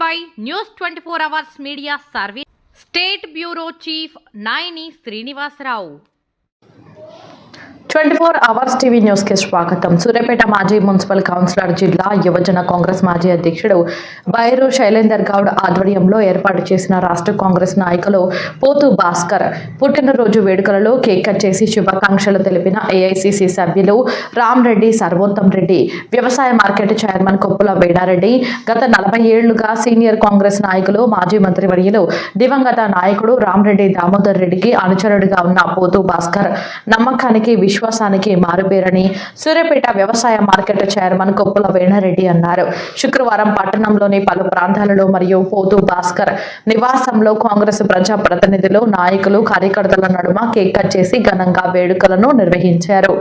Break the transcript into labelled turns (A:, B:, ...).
A: By news twenty four hours media service state bureau chief Nayani Srinivasa Rao
B: twenty four hours TV న్యూస్కి స్వాగతం. సూర్యాపేట మాజీ municipal councillor జిల్లా యువజన కాంగ్రెస్ మాజీ అధ్యక్షుడు బైరు శైలేందర్ గౌడ్ ఆధ్వర్యంలో ఏర్పాటు చేసిన రాష్ట్ర కాంగ్రెస్ నాయకులు పోతు భాస్కర్ పుట్టినరోజు వేడుకలలో కేక్ కట్ చేసి శుభాకాంక్షలు తెలిపిన ఏఐసిసి సభ్యులు రెడ్డి సర్వోత్తం రెడ్డి వ్యవసాయ మార్కెట్ చైర్మన్ కొప్పుల వేడారెడ్డి గత నలభై ఏళ్ళుగా సీనియర్ కాంగ్రెస్ నాయకులు మాజీ మంత్రివర్యులు దివంగత నాయకుడు రామరెడ్డి దామోదర్ రెడ్డికి అనుచరుడిగా ఉన్న పోతు భాస్కర్ నమ్మకానికి నివాసానికి మారుపేరని సూర్యాపేట వ్యవసాయ మార్కెట్ చైర్మన్ కొప్పుల వేణారెడ్డి అన్నారు. శుక్రవారం పట్టణంలోని పలు ప్రాంతాలలో మరియు పోతు భాస్కర్ నివాసంలో కాంగ్రెస్ ప్రజా ప్రతినిధులు నాయకులు కార్యకర్తల నడుమ కేక్ కట్ చేసి ఘనంగా వేడుకలను నిర్వహించారు.